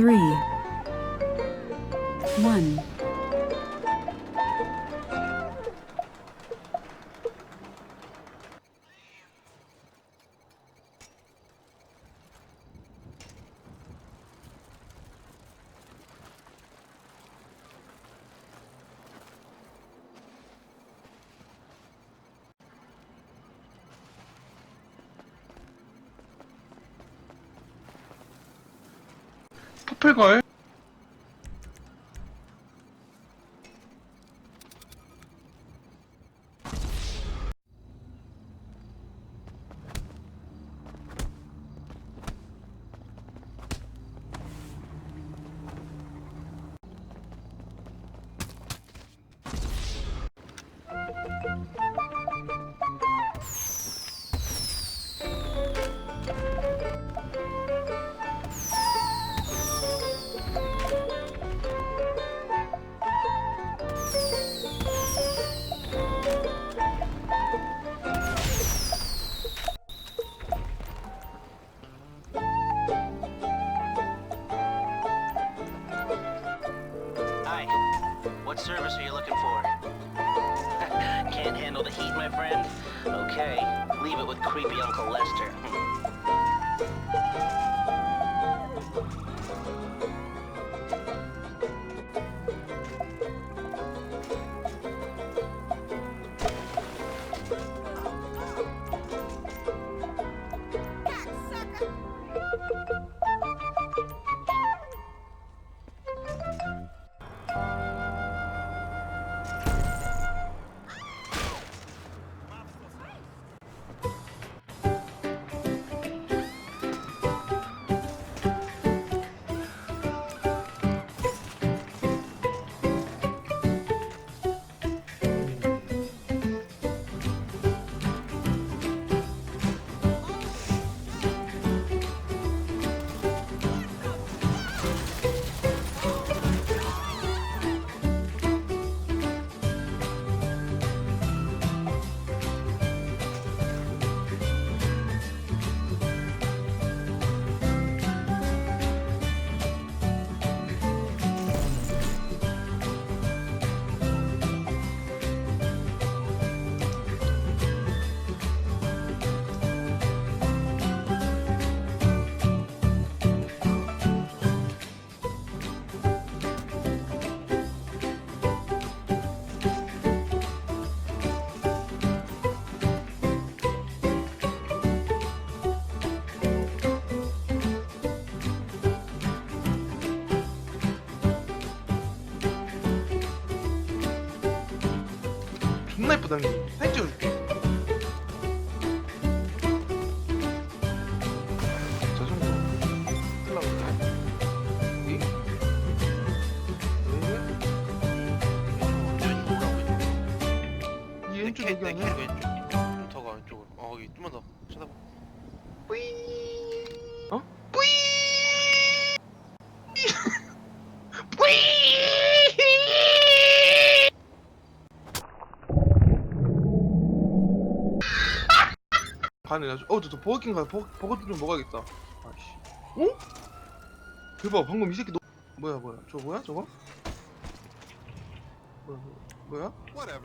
three, one. 퍼플걸? What service are you looking for? Can't handle the heat, my friend? Okay. Leave it with creepy Uncle Lester. 존나 예쁘다 형님 사진 찍어줄게 가네. 어, 저, 저 버거킹 가. 버거, 버거 좀 먹어야겠다. 아씨. 어? 대박. 방금 이 새끼 너 뭐야, 뭐야? 저거 뭐야, 저거? 뭐야, 뭐야? 뭐야?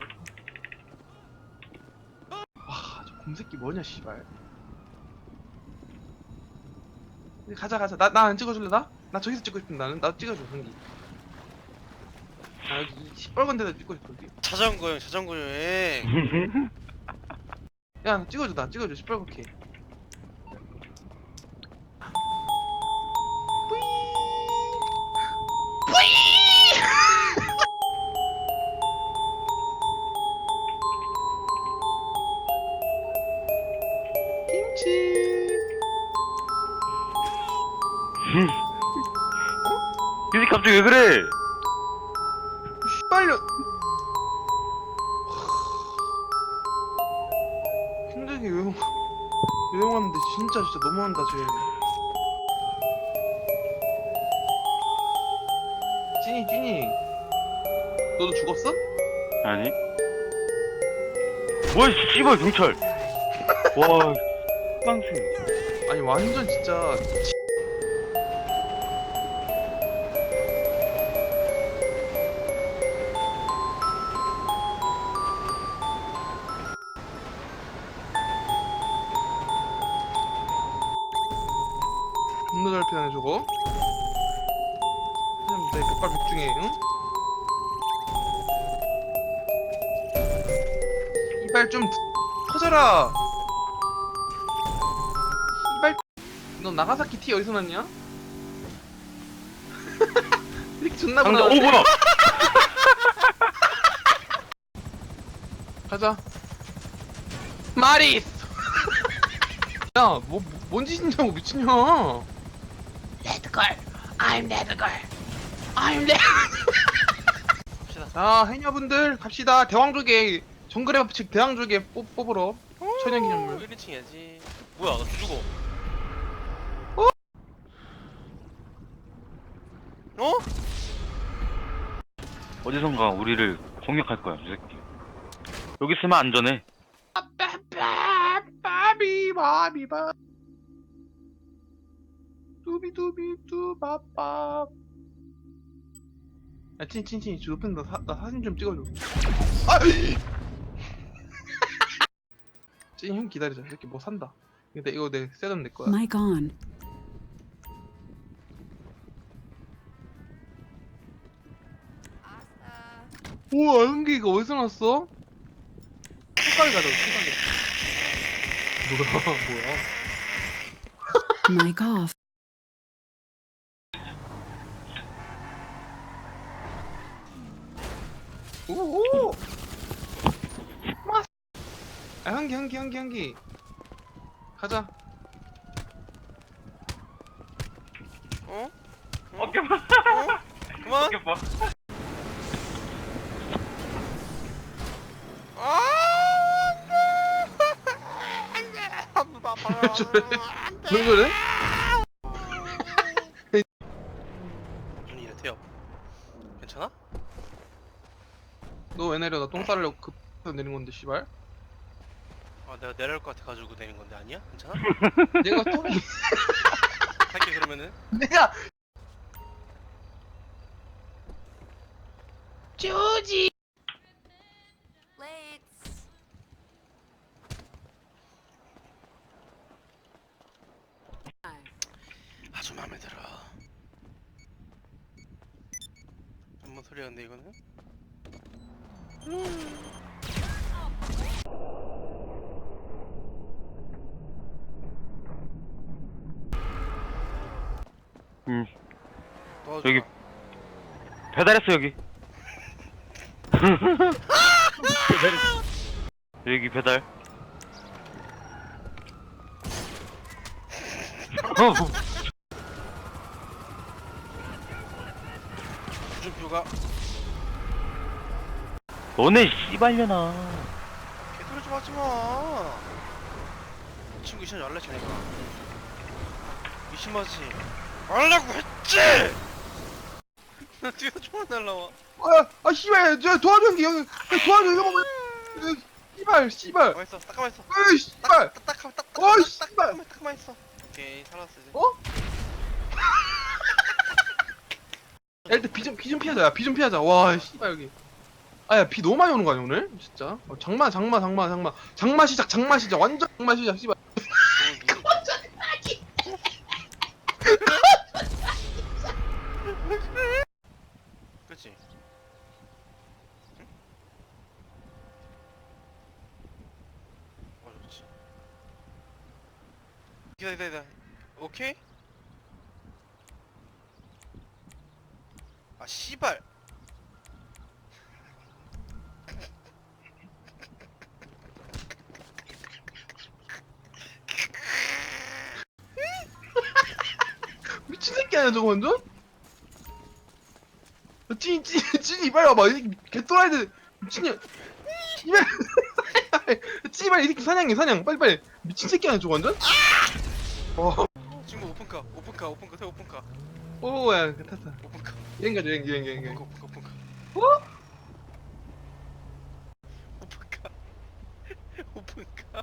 와, 저 곰새끼 뭐냐, 씨발. 가자, 가자. 나, 나 안 찍어줄래, 나? 나 저기서 찍고 싶은데, 나는. 나 찍어줘, 형기. 아, 여기 이 시뻘건 데다 찍고 싶어, 여기. 자전거 형 자전거 여행 야, 나 찍어줘, 나 찍어줘, 시뻘겋게. 김치. 이 새끼 갑자기 왜 그래? 씨발려. 진짜 진짜 너무한다 쟤. 찐이 찐이. 너도 죽었어? 아니 뭐야 씨발 경찰 와 빵생 아니 완전 진짜 이발 좀 터져라. 이발 너 나가사키 티 어디서 났냐? 이렇게 존나 오 불안한데? 뭐야? 가자. 마리스 야뭐 뭐, 뭔 짓이냐고 미친년. 레드걸 I'm 레드걸 I'm 레드 갑시다. 자 해녀분들 갑시다. 대왕족의 정글의 법칙 대왕족의 뽑, 뽑으러. 천연기념물. 1인칭 해야지? 뭐야 나 죽어. 어? 어디선가 우리를 공격할 거야 이 새끼. 여기 있으면 안전해. 빠비 바비 바. 두비 두비 두바밥 야 찐찐찐 저 옆에 나, 사, 나 사진 좀 찍어줘. 아! 찐형 기다리자 이렇게 뭐 산다 근데 이거 내 셋업 내 거야 Mic on. 우와 연기 이거 어디서 났어? 색깔 가자 색깔 뭐야 뭐야 Mic off. 오오 마 아, 향기 향기 향기 향기. 가자. 어? 어? 어깨 봐 어? 그만. 어깨 봐 아 안돼. 안돼. 왜 왜 그래? 눈이 이렇대요. 괜찮아? 너 왜 내려? 나 똥 싸려고 급해서 내린 건데 씨발 아 내가 내려올 것 같아 가지고 내린 건데 아니야? 괜찮아? 내가 똥이 할게 그러면은. 내가 쭈지! 아주 마음에 들어. 한번 소리가 근데 이거는? 음 도와줘 여기. 배달했어 여기. 배달했어. 여기 배달. 어, 주준표가. 너네 씨발려나. 개소리 좀 하지 마. 친구 이신 연락 전해봐 미심하지 말라고 했지? 나 뒤에서 총알 날라와. 아, 아 씨발 저 도와줘 형이 도와줘 이거 뭐 씨발 씨발. 가만 있어 딱 가만 있어. 으이 씨발. 딱딱 가만 딱 어이, 딱, 딱, 씨발. 가만 딱 가만 있어. 오케이 살았어 이제. 어? 야 일단 비 좀 비 좀 피하자. 야비좀 피하자. 와 씨발 여기. 아 야 비 너무 많이 오는 거 아니야 오늘? 진짜? 어, 장마 장마 장마 장마. 장마 시작 장마 시작. 완전 장마 시작 씨발 그치 응? 어 좋지 기다려 기다려. 오케이? 아 씨발. 미친 새끼 아니야 저거 완전? 찐찐찐 이발 와봐 이 개또라이들. 미친년. 이발. 찌발 이 새끼 사냥해 사냥. 빨리 빨리. 미친 새끼 아니야 저거 완전? 어. 친구 오픈카 오픈카 오픈카 태 오픈카 오야 괜찮다. 오픈카 여행 가자 여행 여행 여행 오픈카 여행. 오픈카 오픈카 오픈카 어? 오픈카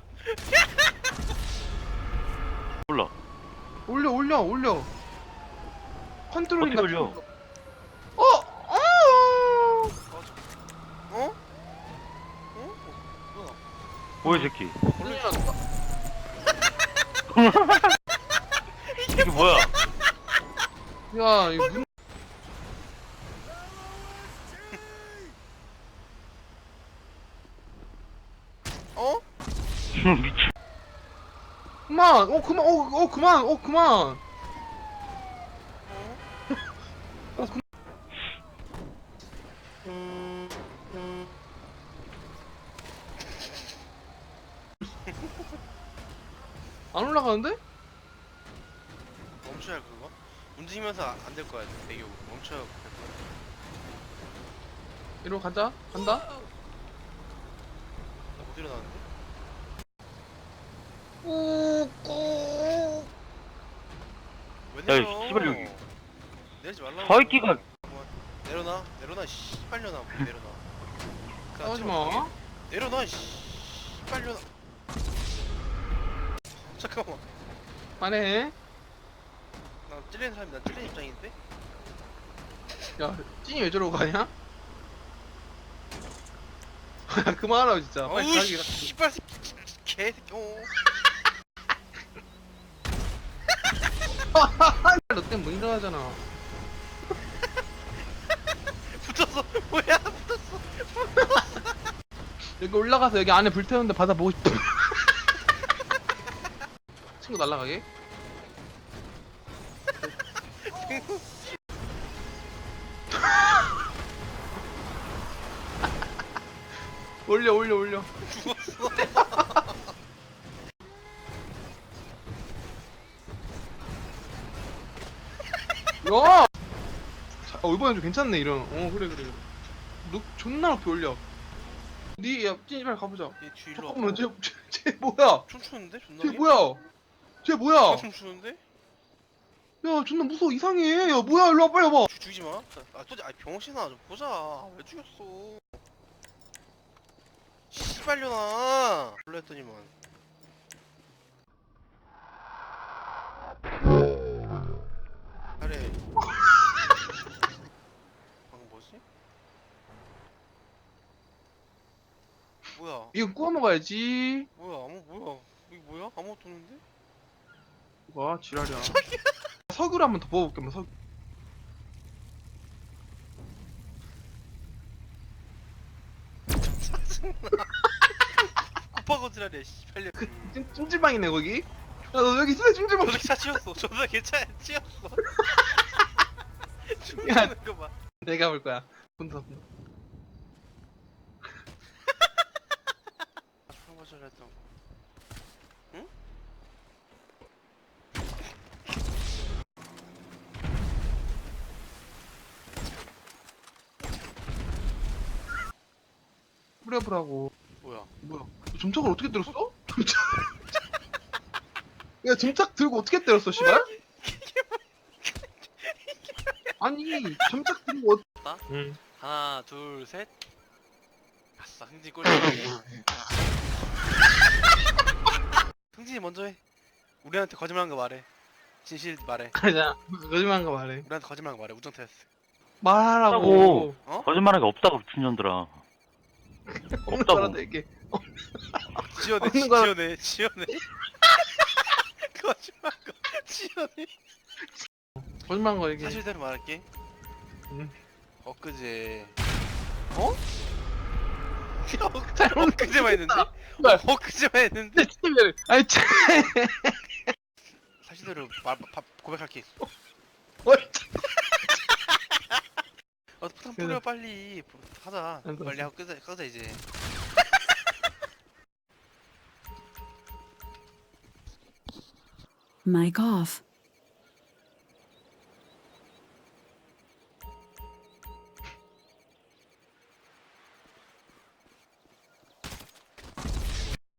몰라. 올려 올려 올려. 컨트롤인가? 어떻게 올려? 어! 어! 맞아 어? 어? 어? 뭐야 뭐야 이 새끼. 걸리지 않 뭐야? 야 이거 문... 어? 그만! 어 그만! 어, 어 그만! 어 그만! 안 올라가는데? 멈춰야 그거? 움직이면서 안 될 거야 배교 멈춰야 될 거야 이리로 가자 간다 나못 일어나는데? 왜 야, 내려? 씨발, 여기. 내리지 말라고 저 새끼가 내려놔 내려놔 씨발려나 내려놔 그 싸우지 아침 마? 내려놔 씨발려나 잠깐만 안해 나 찔리는 사람이 난 찔리는 입장인데? 야 찐이 왜 저러고 가냐? 야 그만하라고 진짜. 빨리 어우 가기 씨발 새끼 개새끼 어. 너 때문에 못 일어나잖아. 붙었어. 뭐야 붙었어. 여기 올라가서 여기 안에 불 태우는데 받아 보고 싶어 친구 날라가게 올려 올려 올려. 야! 자, 어, 이번엔 좀 괜찮네 이런. 어 그래 그래 너 존나 높이 올려. 니야 찐이 빨리 가보자. 얘 뒤로 잠깐만 쟤, 쟤, 쟤 뭐야? 춤추는데 존나 쟤 뭐야? 쟤 뭐야? 춤추는데? 야 존나 무서워 이상해. 야 뭐야? 일로 와 빨리 와봐. 죽, 죽이지 마. 아, 또, 아, 병신아, 좀 보자. 왜 죽였어? 씨발려나. 몰라 했더니만. 아래. 방금 뭐지? 뭐야? 이거 구워 먹어야지 뭐야? 아무 뭐야? 이게 뭐야? 아무것도 없는데? 와 지랄이야 석유를 한번 더 부어볼게 뭐 석... 굽파거지라래. 씨발려. 찜, 찜질방이네 거기 야너 여기 있어 찜질방 저기 차 치웠어. 저도 괜찮아. 치웠어. 야. 죽이는 거 봐. 내가 볼 거야 본다 본다 굽파거지라 했던 거. 응? 뿌려보라고 뭐야? 뭐야 너 점착을 어떻게 때렸어? 점착 야 점착 들고 어떻게 때렸어 씨발? 아니 점착 들고 어... 나? 응 하나, 둘, 셋. 아싸, 흥진 꼴. 흥진이 먼저 해. 우리한테 거짓말한 거 말해. 진실 말해. 가자 거짓말한 거 말해 우리한테 거짓말한 거 말해. 우정 테스트. 말하라고 어? 거짓말한 게 없다고 미친년들아 없는 없다고. 얘기해 지어내, 없는 거라- 지어내, 지어내. 거짓말한 거 지어내. 거짓말한 거 얘기해 사실대로 말할게. 응. 엊그제. 어? 야, 엊- 잘못 엊그제만 했는데? 씨발. 엊그제만 했는데? 진짜 미안해 아니 참 사실대로 말, 밥, 고백할게. 어이, 어, 포탄 뿌려 빨리 하자. 알겠어. 빨리 하고 끄자, 끄자 이제. Mic off.